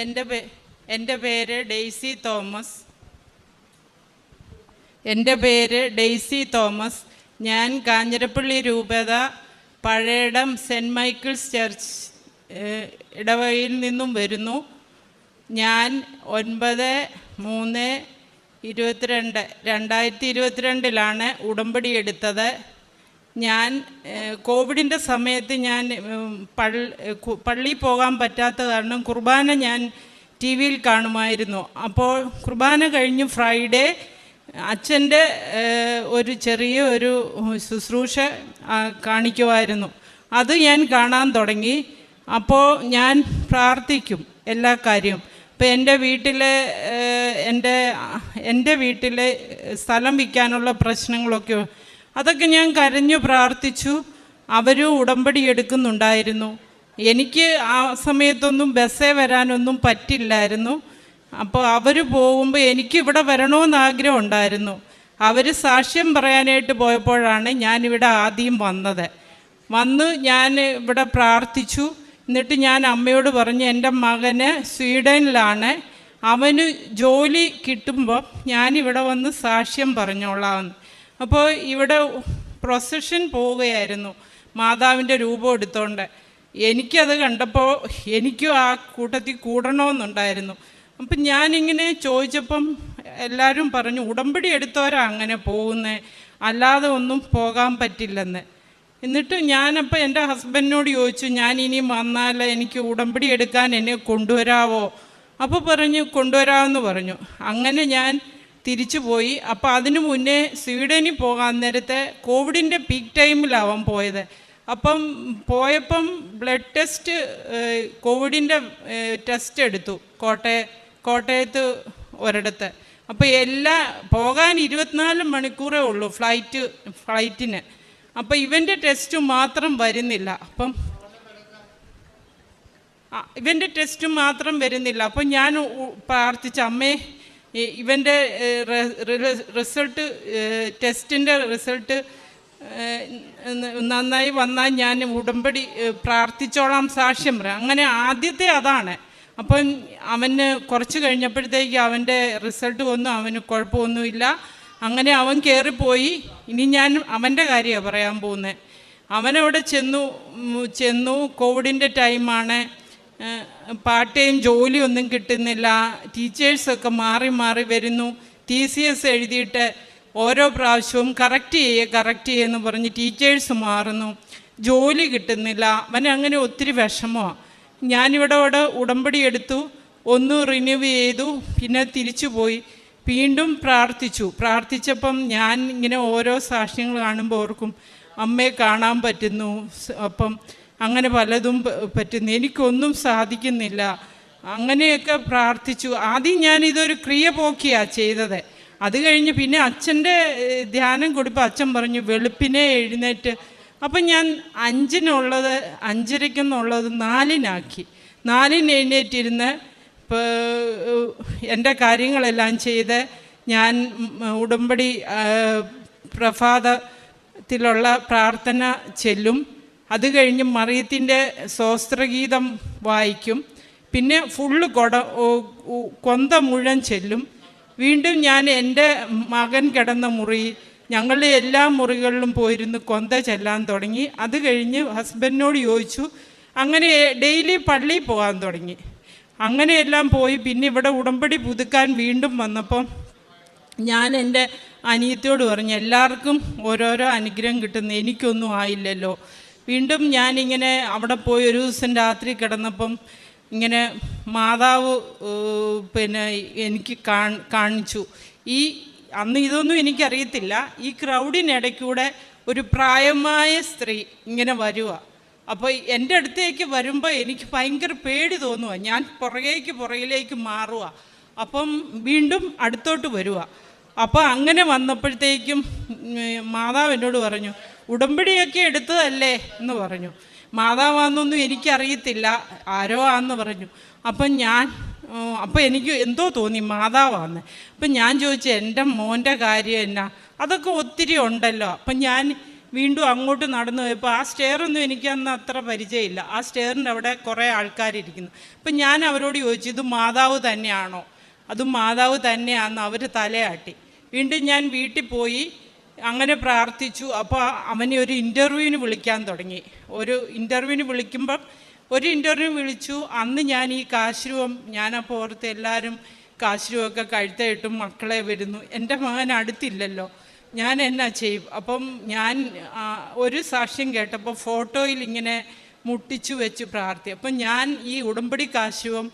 എന്റെ പേ എന്റെ പേര് ഡെയ്സി തോമസ്. എന്റെ പേര് ഡെയ്സി തോമസ്. ഞാൻ കാഞ്ഞിരപ്പള്ളി രൂപത പഴയടം സെന്റ് മൈക്കിൾസ് ചർച്ച് ഇടവകയിൽ നിന്നും വരുന്നു. ഞാൻ ഒൻപത് മൂന്ന് ഇരുപത്തിരണ്ട് രണ്ടായിരത്തി ഇരുപത്തിരണ്ടിലാണ് ഉടമ്പടി എടുത്തത്. ഞാൻ കോവിഡിന്റെ സമയത്ത് ഞാൻ പള്ളി പോകാൻ പറ്റാത്ത കാരണം കുർബാന ഞാൻ ടി വിയിൽ കാണുമായിരുന്നു. അപ്പോൾ കുർബാന കഴിഞ്ഞ് ഫ്രൈഡേ അച്ഛന്റെ ഒരു ചെറിയ ഒരു ശുശ്രൂഷ കാണിക്കുമായിരുന്നു. അത് ഞാൻ കാണാൻ തുടങ്ങി. അപ്പോൾ ഞാൻ പ്രാർത്ഥിക്കും എല്ലാ കാര്യവും. ഇപ്പം എന്റെ വീട്ടിലെ എന്റെ എന്റെ വീട്ടിലെ സ്ഥലം വിൽക്കാനുള്ള പ്രശ്നങ്ങളൊക്കെ അതൊക്കെ ഞാൻ കരഞ്ഞു പ്രാർത്ഥിച്ചു. അവരും ഉടമ്പടി എടുക്കുന്നുണ്ടായിരുന്നു. എനിക്ക് ആ സമയത്തൊന്നും ബസ്സേ വരാനൊന്നും പറ്റില്ലായിരുന്നു. അപ്പോൾ അവർ പോകുമ്പോൾ എനിക്ക് ഇവിടെ വരണമെന്ന് ആഗ്രഹം ഉണ്ടായിരുന്നു. അവർ സാക്ഷ്യം പറയാനായിട്ട് പോയപ്പോഴാണ് ഞാനിവിടെ ആദ്യം വന്നത്. വന്ന് ഞാൻ ഇവിടെ പ്രാർത്ഥിച്ചു. എന്നിട്ട് ഞാൻ അമ്മയോട് പറഞ്ഞു എന്റെ മകന് സ്വീഡനിലാണ്. അവന് ജോലി കിട്ടുമ്പോൾ ഞാനിവിടെ വന്ന് സാക്ഷ്യം പറഞ്ഞോളാമെന്ന് അപ്പോൾ ഇവിടെ പ്രൊസഷൻ പോവുകയായിരുന്നു. മാതാവിന്റെ രൂപം എടുത്തോണ്ട്. എനിക്കത് കണ്ടപ്പോൾ എനിക്കും ആ കൂട്ടത്തിൽ കൂടണമെന്നുണ്ടായിരുന്നു. അപ്പം ഞാനിങ്ങനെ ചോദിച്ചപ്പം എല്ലാവരും പറഞ്ഞു ഉടമ്പടി എടുത്തവരാ അങ്ങനെ പോകുന്നത് അല്ലാതെ ഒന്നും പോകാൻ പറ്റില്ലെന്ന്. എന്നിട്ട് ഞാനപ്പോൾ എന്റെ ഹസ്ബൻഡിനോട് ചോദിച്ചു ഞാൻ ഇനി വന്നാൽ എനിക്ക് ഉടമ്പടി എടുക്കാൻ എന്നെ കൊണ്ടുവരാവോ? അപ്പോൾ പറഞ്ഞു കൊണ്ടുവരാമെന്ന് പറഞ്ഞു. അങ്ങനെ ഞാൻ തിരിച്ചു പോയി അപ്പോൾ അതിനു മുന്നേ സ്വീഡനിൽ പോകാൻ നേരത്തെ കോവിഡിന്റെ പീക്ക് ടൈമിലാവാൻ പോയത്. അപ്പം പോയപ്പം ബ്ലഡ് ടെസ്റ്റ് കോവിഡിന്റെ ടെസ്റ്റ് എടുത്തു. കോട്ടയ കോട്ടയത്ത് ഒരിടത്ത്. അപ്പോൾ എല്ലാ പോകാൻ ഇരുപത്തിനാല് മണിക്കൂറേ ഉള്ളൂ ഫ്ലൈറ്റ് ഫ്ലൈറ്റിന് അപ്പോൾ ഇവന്റെ ടെസ്റ്റ് മാത്രം വരുന്നില്ല. അപ്പം ഇവന്റെ ടെസ്റ്റ് മാത്രം വരുന്നില്ല. അപ്പം ഞാൻ പ്രാർത്ഥിച്ച അമ്മേ ഇവന്റെ റിസൾട്ട് ടെസ്റ്റിന്റെ റിസൾട്ട് നന്നായി വന്നാൽ ഞാൻ ഉടമ്പടി പ്രാർത്ഥിച്ചോളാം സാക്ഷ്യം പറയാം. അങ്ങനെ ആദ്യത്തെ അതാണ്. അപ്പം അവന് കുറച്ച് കഴിഞ്ഞപ്പോഴത്തേക്ക് അവന്റെ റിസൾട്ട് ഒന്നും അവന് കുഴപ്പമൊന്നുമില്ല. അങ്ങനെ അവൻ കയറിപ്പോയി. ഇനി ഞാൻ അവന്റെ കാര്യമാണ് പറയാൻ പോകുന്നത്. അവനവിടെ ചെന്നു ചെന്നു കോവിഡിന്റെ ടൈമാണ്. പാർട്ട് ടൈം ജോലിയൊന്നും കിട്ടുന്നില്ല. ടീച്ചേഴ്സൊക്കെ മാറി മാറി വരുന്നു. ടി സി എസ് എഴുതിയിട്ട് ഓരോ പ്രാവശ്യവും കറക്റ്റ് ചെയ്യുക കറക്റ്റ് ചെയ്യുമെന്ന് പറഞ്ഞ് ടീച്ചേഴ്സ് മാറുന്നു. ജോലി കിട്ടുന്നില്ല. അവന് അങ്ങനെ ഒത്തിരി വിഷമമാണ് ഞാനിവിടെ ഇവിടെ ഉടമ്പടി എടുത്തു. ഒന്ന് റിന്യൂവ് ചെയ്തു. പിന്നെ തിരിച്ചു പോയി. വീണ്ടും പ്രാർത്ഥിച്ചു. പ്രാർത്ഥിച്ചപ്പം ഞാൻ ഇങ്ങനെ ഓരോ സാക്ഷ്യങ്ങൾ കാണുമ്പോൾ ഓർക്കും അമ്മയെ കാണാൻ പറ്റുന്നു. അപ്പം അങ്ങനെ പലതും പറ്റുന്നു. എനിക്കൊന്നും സാധിക്കുന്നില്ല. അങ്ങനെയൊക്കെ പ്രാർത്ഥിച്ചു. ആദ്യം ഞാൻ ഇതൊരു ക്രിയ പോക്കിയാണ് ചെയ്തത്. അത് കഴിഞ്ഞ് പിന്നെ അച്ഛന്റെ ധ്യാനം കൊടുപ്പോൾ അച്ഛൻ പറഞ്ഞു വെളുപ്പിനെ എഴുന്നേറ്റ്. അപ്പം ഞാൻ അഞ്ചിനുള്ളത് അഞ്ചരയ്ക്കെന്നുള്ളത് നാലിനാക്കി. നാലിന് എഴുന്നേറ്റിരുന്ന് എന്റെ കാര്യങ്ങളെല്ലാം ചെയ്ത് ഞാൻ ഉടമ്പടി പ്രഭാതത്തിലുള്ള പ്രാർത്ഥന ചെല്ലും. അത് കഴിഞ്ഞ് മറിയത്തിന്റെ സ്വസ്ത്രഗീതം വായിക്കും. പിന്നെ ഫുള്ള് കൊട കൊന്ത മുഴുവൻ ചെല്ലും. വീണ്ടും ഞാൻ എന്റെ മകൻ കിടന്ന മുറി ഞങ്ങൾ എല്ലാ മുറികളിലും പോയിരുന്ന് കൊന്ത ചെല്ലാൻ തുടങ്ങി. അത് കഴിഞ്ഞ് ഹസ്ബൻഡിനോട് ചോദിച്ചു അങ്ങനെ ഡെയിലി പള്ളിയിൽ പോകാൻ തുടങ്ങി. അങ്ങനെയെല്ലാം പോയി പിന്നെ ഇവിടെ ഉടമ്പടി പുതുക്കാൻ വീണ്ടും വന്നപ്പം ഞാൻ എന്റെ അനിയത്തിയോട് പറഞ്ഞു എല്ലാവർക്കും ഓരോരോ അനുഗ്രഹം കിട്ടുന്നു എനിക്കൊന്നും ആയില്ലല്ലോ. വീണ്ടും ഞാനിങ്ങനെ അവിടെ പോയി ഒരു ദിവസം രാത്രി കിടന്നപ്പം ഇങ്ങനെ മാതാവ് പിന്നെ എനിക്ക് കാണിച്ചു. ഈ അന്ന് ഇതൊന്നും എനിക്കറിയത്തില്ല. ഈ ക്രൗഡിനിടയ്ക്കൂടെ ഒരു പ്രായമായ സ്ത്രീ ഇങ്ങനെ വരുക അപ്പോൾ എന്റെ അടുത്തേക്ക് വരുമ്പോൾ എനിക്ക് ഭയങ്കര പേടി തോന്നുക ഞാൻ പുറകേക്ക് പുറകിലേക്ക് മാറുക അപ്പം വീണ്ടും അടുത്തോട്ട് വരുക അപ്പോൾ അങ്ങനെ വന്നപ്പോഴത്തേക്കും മാതാവ് എന്നോട് പറഞ്ഞു ഉടമ്പടിയൊക്കെ എടുത്തതല്ലേ എന്ന് പറഞ്ഞു. മാതാവാന്നൊന്നും എനിക്കറിയത്തില്ല. ആരോ ആന്ന് പറഞ്ഞു. അപ്പം ഞാൻ അപ്പം എനിക്ക് എന്തോ തോന്നി മാതാവാന്ന്. അപ്പം ഞാൻ ചോദിച്ചു എന്റെ മോന്റെ കാര്യം എന്നാ? അതൊക്കെ ഒത്തിരി ഉണ്ടല്ലോ. അപ്പം ഞാൻ വീണ്ടും അങ്ങോട്ട് നടന്നു പോയപ്പോൾ ആ സ്റ്റെയറൊന്നും എനിക്ക് അന്ന് അത്ര പരിചയമില്ല. ആ സ്റ്റെയറിന്റെ അവിടെ കുറേ ആൾക്കാരിരിക്കുന്നു. അപ്പം ഞാൻ അവരോട് ചോദിച്ചു ഇത് മാതാവ് തന്നെയാണോ? അതും മാതാവ് തന്നെയാണെന്ന് അവർ തലയാട്ടി. വീണ്ടും ഞാൻ വീട്ടിൽ പോയി അങ്ങനെ പ്രാർത്ഥിച്ചു. അപ്പോൾ അവനെ ഒരു ഇന്റർവ്യൂവിന് വിളിക്കാൻ തുടങ്ങി. ഒരു ഇന്റർവ്യൂവിന് വിളിക്കുമ്പം ഒരു ഇന്റർവ്യൂ വിളിച്ചു. അന്ന് ഞാൻ ഈ കാശുരൂപം ഞാനപ്പോൾ ഓർത്ത് എല്ലാവരും കാശ്രൂവൊക്കെ കഴുത്തയിട്ടും മക്കളെ വരുന്നു. എന്റെ മകൻ അടുത്തില്ലല്ലോ. ഞാൻ എന്നാ ചെയ്യും? അപ്പം ഞാൻ ഒരു സാക്ഷ്യം കേട്ടപ്പോൾ ഫോട്ടോയിൽ ഇങ്ങനെ മുട്ടിച്ചു വെച്ച് പ്രാർത്ഥി അപ്പം ഞാൻ ഈ ഉടമ്പടി കാശ്യവും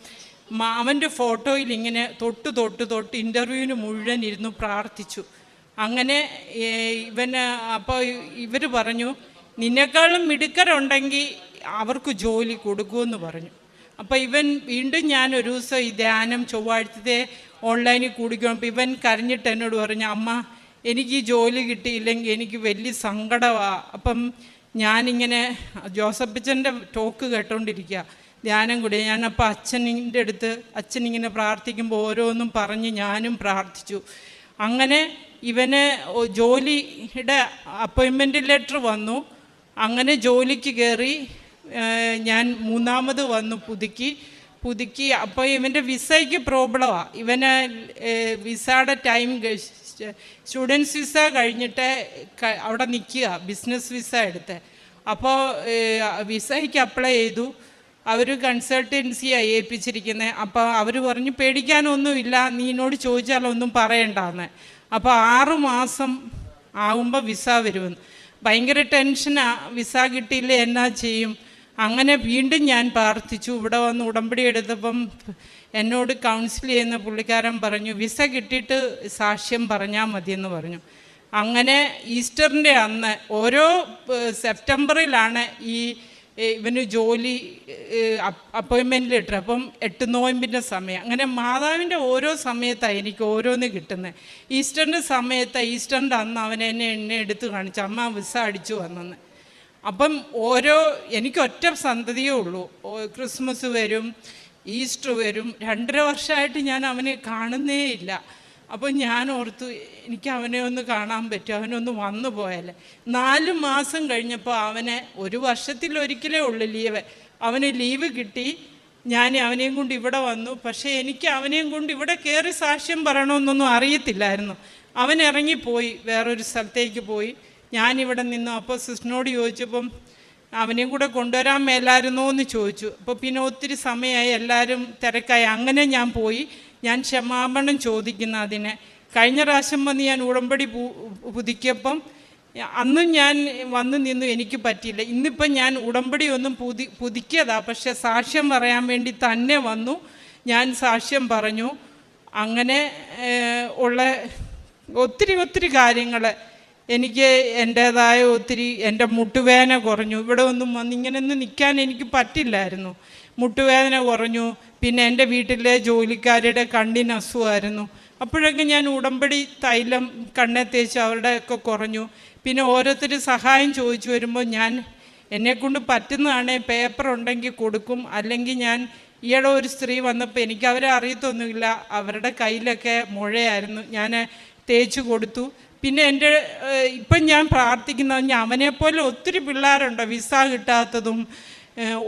അവന്റെ ഫോട്ടോയിൽ ഇങ്ങനെ തൊട്ട് തൊട്ട് തൊട്ട് ഇന്റർവ്യൂവിന് മുഴുവൻ ഇരുന്നു പ്രാർത്ഥിച്ചു. അങ്ങനെ ഇവന് അപ്പോൾ ഇവർ പറഞ്ഞു നിന്നെക്കാളും മിടുക്കരുണ്ടെങ്കിൽ അവർക്ക് ജോലി കൊടുക്കുമെന്ന് പറഞ്ഞു. അപ്പോൾ ഇവൻ വീണ്ടും ഞാൻ ഒരു ദിവസം ഈ ധ്യാനം ചൊവ്വാഴ്ചത്തെ ഓൺലൈനിൽ കൂടിക്കണം അപ്പോൾ ഇവൻ കരഞ്ഞിട്ട് എന്നോട് പറഞ്ഞു അമ്മ എനിക്ക് ഈ ജോലി കിട്ടിയില്ലെങ്കിൽ എനിക്ക് വലിയ സങ്കടമാണ് അപ്പം ഞാനിങ്ങനെ ജോസഫച്ചന്റെ ടോക്ക് കേട്ടോണ്ടിരിക്കുക ധ്യാനം കൂടി. ഞാനപ്പോൾ അച്ഛനിന്റെ അടുത്ത് അച്ഛനിങ്ങനെ പ്രാർത്ഥിക്കുമ്പോൾ ഓരോന്നും പറഞ്ഞ് ഞാനും പ്രാർത്ഥിച്ചു. അങ്ങനെ ഇവന് ജോലിയുടെ അപ്പോയിൻമെന്റ് ലെറ്റർ വന്നു. അങ്ങനെ ജോലിക്ക് കയറി ഞാൻ മൂന്നാമത് വന്നു പുതുക്കി. പുതുക്കി അപ്പോൾ ഇവന്റെ വിസയ്ക്ക് പ്രോബ്ലമാണ് ഇവന് വിസയുടെ ടൈം സ്റ്റുഡൻസ് വിസ കഴിഞ്ഞിട്ട് അവിടെ നിൽക്കുക ബിസിനസ് വിസ എടുത്ത്. അപ്പോൾ വിസയ്ക്ക് അപ്ലൈ ചെയ്തു. അവർ കൺസൾട്ടൻസിയാണ് ഏൽപ്പിച്ചിരിക്കുന്നത് അപ്പോൾ അവർ പറഞ്ഞു പേടിക്കാനൊന്നുമില്ല നീ എന്നോട് ചോദിച്ചാലൊന്നും പറയണ്ടെന്ന്. അപ്പോൾ ആറ് മാസം ആകുമ്പോൾ വിസ വരുമെന്ന്. ഭയങ്കര ടെൻഷനാ വിസ കിട്ടിയില്ല എന്നാ ചെയ്യും? അങ്ങനെ വീണ്ടും ഞാൻ പ്രാർത്ഥിച്ചു. ഇവിടെ വന്ന് ഉടമ്പടി എടുത്തപ്പം എന്നോട് കൗൺസിൽ ചെയ്യുന്ന പുള്ളിക്കാരൻ പറഞ്ഞു വിസ കിട്ടിയിട്ട് സാക്ഷ്യം പറഞ്ഞാൽ മതിയെന്ന് പറഞ്ഞു. അങ്ങനെ ഈസ്റ്ററിന്റെ അന്ന് ഓരോ സെപ്റ്റംബറിലാണ് ഈ ഇവന് ജോലി അപ്പോയിൻമെന്റ് ലെറ്റർ അപ്പം എട്ട് നോയമ്പിന്റെ സമയം. അങ്ങനെ മാതാവിന്റെ ഓരോ സമയത്താണ് എനിക്ക് ഓരോന്ന് കിട്ടുന്നത് ഈസ്റ്ററിന്റെ സമയത്ത് ഈസ്റ്ററിന്റെ അന്ന് അവൻ എന്നെ എണ്ണ എടുത്ത് കാണിച്ചു അമ്മ വിസ അടിച്ചു വന്നെന്ന്. അപ്പം ഓരോ എനിക്ക് ഒറ്റ സന്തതിയേ ഉള്ളൂ. ക്രിസ്മസ് വരും ഈസ്റ്റർ വരും. രണ്ടര വർഷമായിട്ട് ഞാൻ അവനെ കാണുന്നേ ഇല്ല. അപ്പം ഞാൻ ഓർത്തു എനിക്ക് അവനെ ഒന്ന് കാണാൻ പറ്റും അവനൊന്ന് വന്നു പോയാലേ. നാല് മാസം കഴിഞ്ഞപ്പോൾ അവനെ ഒരു വർഷത്തിൽ ഒരിക്കലേ ഉള്ളു ലീവ്. അവന് ലീവ് കിട്ടി. ഞാൻ അവനെയും കൊണ്ട് ഇവിടെ വന്നു. പക്ഷേ എനിക്ക് അവനെയും കൊണ്ട് ഇവിടെ കയറി സാക്ഷ്യം പറയണമെന്നൊന്നും അറിയത്തില്ലായിരുന്നു. അവൻ ഇറങ്ങിപ്പോയി വേറൊരു സ്ഥലത്തേക്ക് പോയി. ഞാനിവിടെ നിന്നു. അപ്പോൾ സിസ്റ്റിനോട് ചോദിച്ചപ്പം അവനെയും കൂടെ കൊണ്ടുവരാൻ മേലായിരുന്നോ എന്ന് ചോദിച്ചു. അപ്പോൾ പിന്നെ ഒത്തിരി സമയമായി എല്ലാവരും തിരക്കായി. അങ്ങനെ ഞാൻ പോയി. ഞാൻ ക്ഷമാപണം ചോദിക്കുന്ന അതിന്. കഴിഞ്ഞ പ്രാവശ്യം വന്ന് ഞാൻ ഉടമ്പടി പുതുക്കിയപ്പം അന്നും ഞാൻ വന്നു നിന്നു എനിക്ക് പറ്റിയില്ല. ഇന്നിപ്പം ഞാൻ ഉടമ്പടി ഒന്നും പുതി പുതുക്കിയതാ. പക്ഷെ സാക്ഷ്യം പറയാൻ വേണ്ടി തന്നെ വന്നു. ഞാൻ സാക്ഷ്യം പറഞ്ഞു. അങ്ങനെ ഉള്ള ഒത്തിരി ഒത്തിരി കാര്യങ്ങൾ എനിക്ക് എന്റേതായ ഒത്തിരി എന്റെ മുട്ടുവേന കുറഞ്ഞു. ഇവിടെ ഒന്നും വന്ന് ഇങ്ങനെയൊന്നും നിൽക്കാൻ എനിക്ക് പറ്റില്ലായിരുന്നു. മുട്ടുവേദന കുറഞ്ഞു. പിന്നെ എന്റെ വീട്ടിലെ ജോലിക്കാരുടെ കണ്ണിന് അസുഖമായിരുന്നു. അപ്പോഴൊക്കെ ഞാൻ ഉടമ്പടി തൈലം കണ്ണെ തേച്ച് അവരുടെയൊക്കെ കുറഞ്ഞു. പിന്നെ ഓരോരുത്തർ സഹായം ചോദിച്ചു വരുമ്പോൾ ഞാൻ എന്നെക്കൊണ്ട് പറ്റുന്നതാണേ പേപ്പർ ഉണ്ടെങ്കിൽ കൊടുക്കും. അല്ലെങ്കിൽ ഞാൻ ഈയിടെ ഒരു സ്ത്രീ വന്നപ്പോൾ എനിക്ക് അവരെ അറിയത്തൊന്നുമില്ല. അവരുടെ കയ്യിലൊക്കെ മുഴയായിരുന്നു. ഞാൻ തേച്ച് കൊടുത്തു. പിന്നെ എന്റെ ഇപ്പം ഞാൻ പ്രാർത്ഥിക്കുന്നത് അവനെപ്പോലെ ഒത്തിരി പിള്ളേരുണ്ടോ. വിസ കിട്ടാത്തതും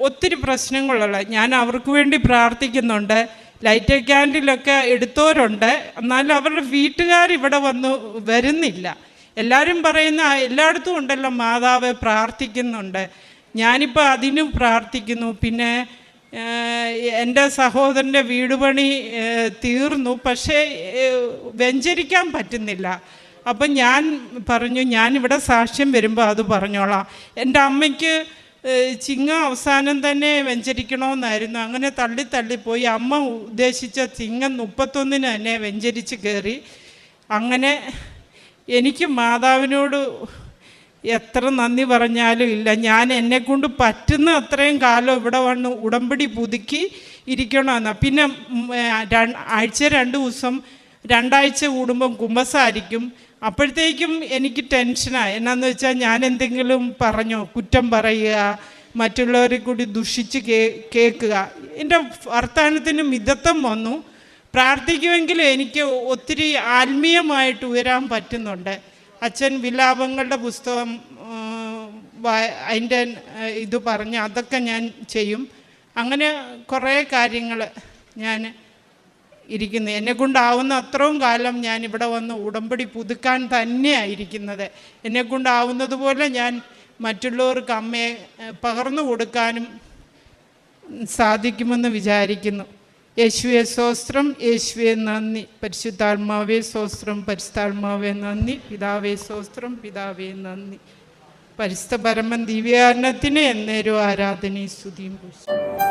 ഒത്തിരി പ്രശ്നങ്ങളുള്ള ഞാൻ അവർക്ക് വേണ്ടി പ്രാർത്ഥിക്കുന്നുണ്ട്. ലൈറ്റ് ക്യാൻഡിലൊക്കെ എടുത്തവരുണ്ട് എന്നാലും അവരുടെ വീട്ടുകാർ ഇവിടെ വന്നു വരുന്നില്ല. എല്ലാവരും പറയുന്ന "ആ, എല്ലായിടത്തും ഉണ്ടല്ലോ മാതാവ് പ്രാർത്ഥിക്കുന്നുണ്ട്. ഞാനിപ്പോൾ അതിനും പ്രാർത്ഥിക്കുന്നു. പിന്നെ എന്റെ സഹോദരന്റെ വീട് പണി തീർന്നു. പക്ഷേ വെഞ്ചരിക്കാൻ പറ്റുന്നില്ല. അപ്പം ഞാൻ പറഞ്ഞു ഞാനിവിടെ സാക്ഷ്യം വരുമ്പോൾ അത് പറഞ്ഞോളാം. എന്റെ അമ്മയ്ക്ക് ചിങ്ങം അവസാനം തന്നെ വെഞ്ചരിക്കണമെന്നായിരുന്നു അങ്ങനെ തള്ളി തള്ളിപ്പോയി അമ്മ ഉദ്ദേശിച്ച ചിങ്ങം മുപ്പത്തൊന്നിന് തന്നെ വെഞ്ചരിച്ച് കയറി. അങ്ങനെ എനിക്ക് മാതാവിനോട് എത്ര നന്ദി പറഞ്ഞാലും ഇല്ല. ഞാൻ എന്നെക്കൊണ്ട് പറ്റുന്ന അത്രയും കാലം ഇവിടെ വന്ന് ഉടമ്പടി പുതുക്കി ഇരിക്കണമെന്നാ പിന്നെ ആഴ്ച രണ്ട് ദിവസം രണ്ടാഴ്ച കൂടുമ്പം കുമ്പസാരിക്കും. അപ്പോഴത്തേക്കും എനിക്ക് ടെൻഷനാണ് എന്നാന്ന് വെച്ചാൽ ഞാൻ എന്തെങ്കിലും പറഞ്ഞോ കുറ്റം പറയുക മറ്റുള്ളവരെ കൂടി ദുഷിച്ച് കേ കേൾക്കുക. എന്റെ വർത്തമാനത്തിന് മിതത്വം വന്നു. പ്രാർത്ഥിക്കുമെങ്കിൽ എനിക്ക് ഒത്തിരി ആത്മീയമായിട്ട് ഉയരാൻ പറ്റുന്നുണ്ട്. അച്ഛൻ വിലാപങ്ങളുടെ പുസ്തകം അതിന്റെ ഇത് പറഞ്ഞ് അതൊക്കെ ഞാൻ ചെയ്യും. അങ്ങനെ കുറേ കാര്യങ്ങൾ ഞാൻ ഇരിക്കുന്നു. എന്നെ കൊണ്ടാവുന്ന അത്രയും കാലം ഞാൻ ഇവിടെ വന്ന് ഉടമ്പടി പുതുക്കാൻ തന്നെയാണ് ഇരിക്കുന്നത്. എന്നെ കൊണ്ടാവുന്നത് പോലെ ഞാൻ മറ്റുള്ളവർക്ക് അമ്മയെ പകർന്നു കൊടുക്കാനും സാധിക്കുമെന്ന് വിചാരിക്കുന്നു. യേശുവെ സ്വസ്ത്രം യേശുവെ നന്ദി. പരിശുദ്ധാത്മാവേ സ്വസ്ത്രം പരിശുദ്ധാത്മാവേ നന്ദി. പിതാവേ സ്വസ്ത്രം പിതാവേ നന്ദി. പരിശുദ്ധ പരമൻ ദിവ്യാരണത്തിന് എന്നേരോ ആരാധനയും സ്തുതിയും പുരുഷം